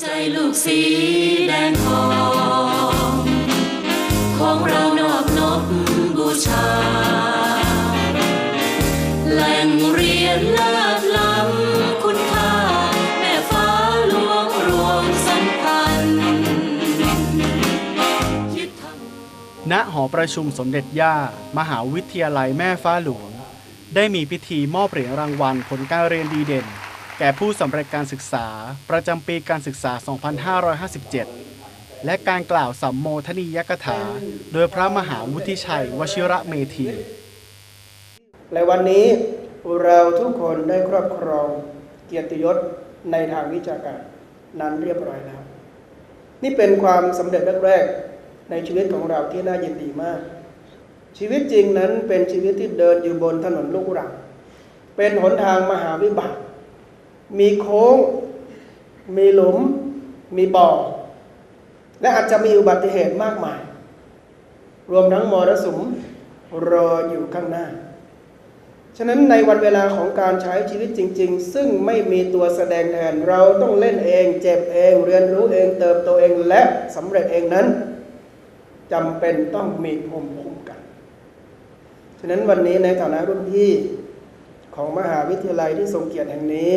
ใจลูกสีแดงทอง ของเรานอบนบบูชา แหล่งเรียนเลิศล้ำคุณค่า แม่ฟ้าหลวงรวมสัมพันธ์ณหอประชุมสมเด็จย่า มหาวิทยาลัยแม่ฟ้าหลวง ได้มีพิธีมอบเหรียญรางวัลผลการเรียนดีเด่น ก่ผู้สำเร็จการศึกษาประจำปีการศึกษา 2557 และการกล่าวสัมโมทนียกถา โดยพระมหาวุฒิชัยวชิระเมธีและวันนี้เราทุกคนได้ครอบครองเกียรติยศในทางวิชาการนั้นเรียบร้อยแล้ว นี่เป็นความสำเร็จแรกๆในชีวิตของเราที่น่ายินดีมาก ชีวิตจริงนั้นเป็นชีวิตที่เดินอยู่บนถนนลูกรังเป็นหนทางมหาวิบาก มีโค้ง มีหลุม มีบ่อ และอาจจะมีอุบัติเหตุมากมาย รวมทั้งมรสุมรออยู่ข้างหน้า ฉะนั้นในวันเวลาของการใช้ชีวิตจริง ๆ ซึ่งไม่มีตัวแสดงแทนเราต้องเล่นเอง เจ็บเอง เรียนรู้เองเติบโตเองและสำเร็จเองนั้นจำเป็นต้องมีภูมิคุ้มกัน ฉะนั้นวันนี้ในฐานะรุ่นพี่ของมหาวิทยาลัยที่ทรงเกียรติแห่งนี้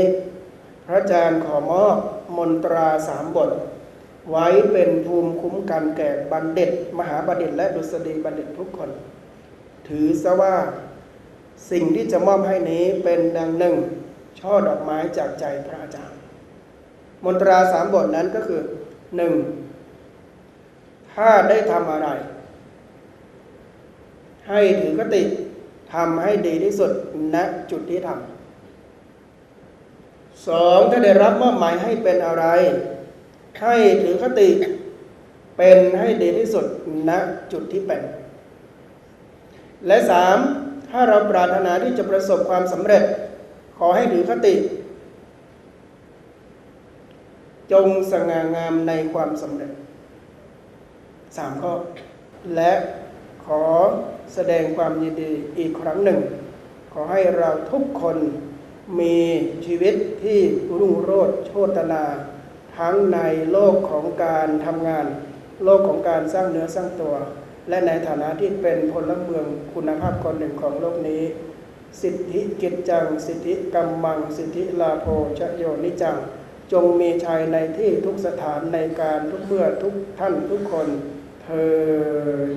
พระอาจารย์ขอมอบมนตราสามบท ไว้เป็นภูมิคุ้มกันแก่บัณฑิต มหาบัณฑิต และดุษฎีบัณฑิตทุกคน ถือซะว่าสิ่งที่จะมอบให้นี้เป็นดังหนึ่ง ช่อดอกไม้จากใจพระอาจารย์ มนตราสามบทนั้นก็คือหนึ่งถ้าได้ทำอะไร ให้ถือคติทำให้ดีที่สุดณจุดที่ทำ สองถ้าได้รับมอบหมายให้เป็นอะไร ให้ถือคติเป็นให้ดีที่สุดณจุดที่เป็น และสามถ้าเราปรารถนาที่จะประสบความสำเร็จ ขอให้ถือคติ จงสง่างามในความสำเร็จสามข้อ และขอแสดงความยินดีอีกครั้งหนึ่ง ขอให้เราทุกคน มีชีวิตที่รุ่งโรจน์โชตนา ทั้งในโลกของการทำงาน โลกของการสร้างเนื้อสร้างตัว และในฐานะที่เป็นพลเมืองคุณภาพคนหนึ่งของโลกนี้ สิทธิกิจจัง สิทธิกรรมัง สิทธิลาโภชโยนิจัง จงมีชัยในที่ทุกสถานในการทุกเมื่อทุกท่านทุกคนเทิน